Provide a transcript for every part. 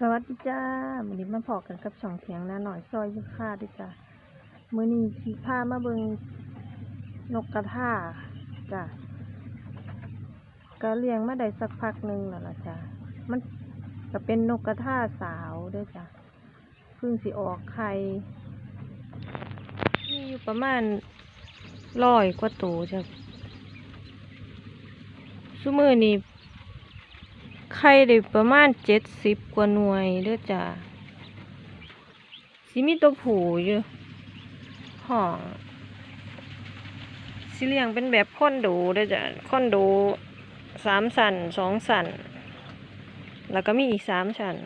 สวัสดีจ้าวันนี้มาพอกันกับช่องเถียงนาหน่อยซอยยุค่าด้วยจ้ามือนี้สีพามาเบิงนกกระทาจ้าก็เลี้ยงมาได้สักพักหนึ่งแล้วล่ะจ้ามันก็เป็นนกกระทาสาวเด้วยจ้าเพิ่งสิออกไข่มีอยู่ประมาณร้อยกว่าตัวจ้ะซุมือนี้ ไข่ได้ประมาณเจ็ดสิบกว่าหน่วยเด้อจ้าสิมีตัวผูอยู่ห้องสิเลี้ยงเป็นแบบคอนโดเด้อจ้ะคอนโดสามสันสองสันแล้วก็มีอีกสามสัน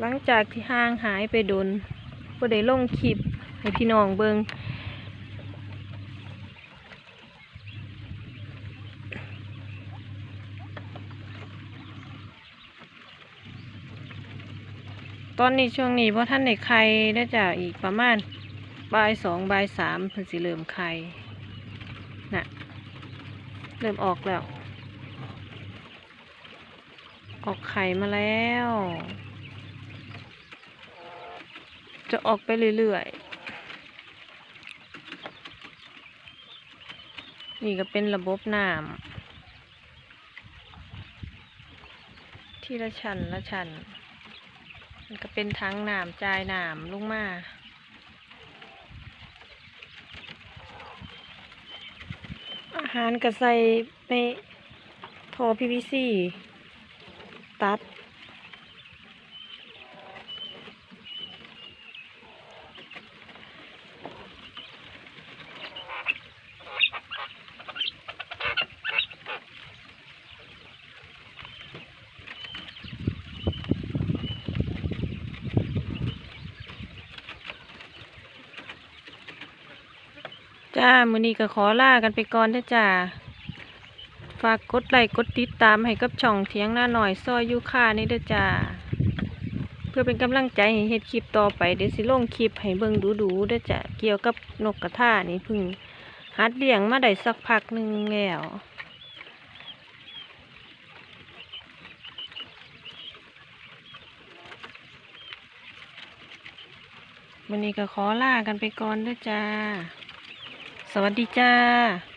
หลังจากที่ห่างหายไปโดนก็ได้ลงคลิปให้พี่น้องเบิง ตอนนี้ช่วงนี้เพราะท่านในไข่น่าจะอีกประมาณบ่ายสองบ่ายสามเพิ่นสิเริ่มไข่น่ะเริ่มออกแล้ว ออกไข่มาแล้ว จะออกไปเรื่อยๆ นี่ก็เป็นระบบน้ำที่ละชั้นละชั้น มันก็เป็นทั้งน้ำจ่ายน้ำลงมาอาหารก็ใส่ในท่อ PVC ตัด จ้า มือนี้ก็ขอลากันไปก่อนเด้อจ้า ฝากกดไลค์กดติดตามให้กับช่องเถียงหน้าหน่อยซอยยูค่านี่ด้อจ้า เพื่อเป็นกำลังใจให้เฮ็ดคลิปต่อไปเดี๋ยวสิลงคลิปให้เบิ่งดูๆเด้อจ้าเกี่ยวกับนกกระทานี่เพิ่งหัดเลี้ยงมาได้สักพักหนึ่งแล้ววันนี้ก็ขอลากันไปก่อนด้อจ้า สวัสดีจ้า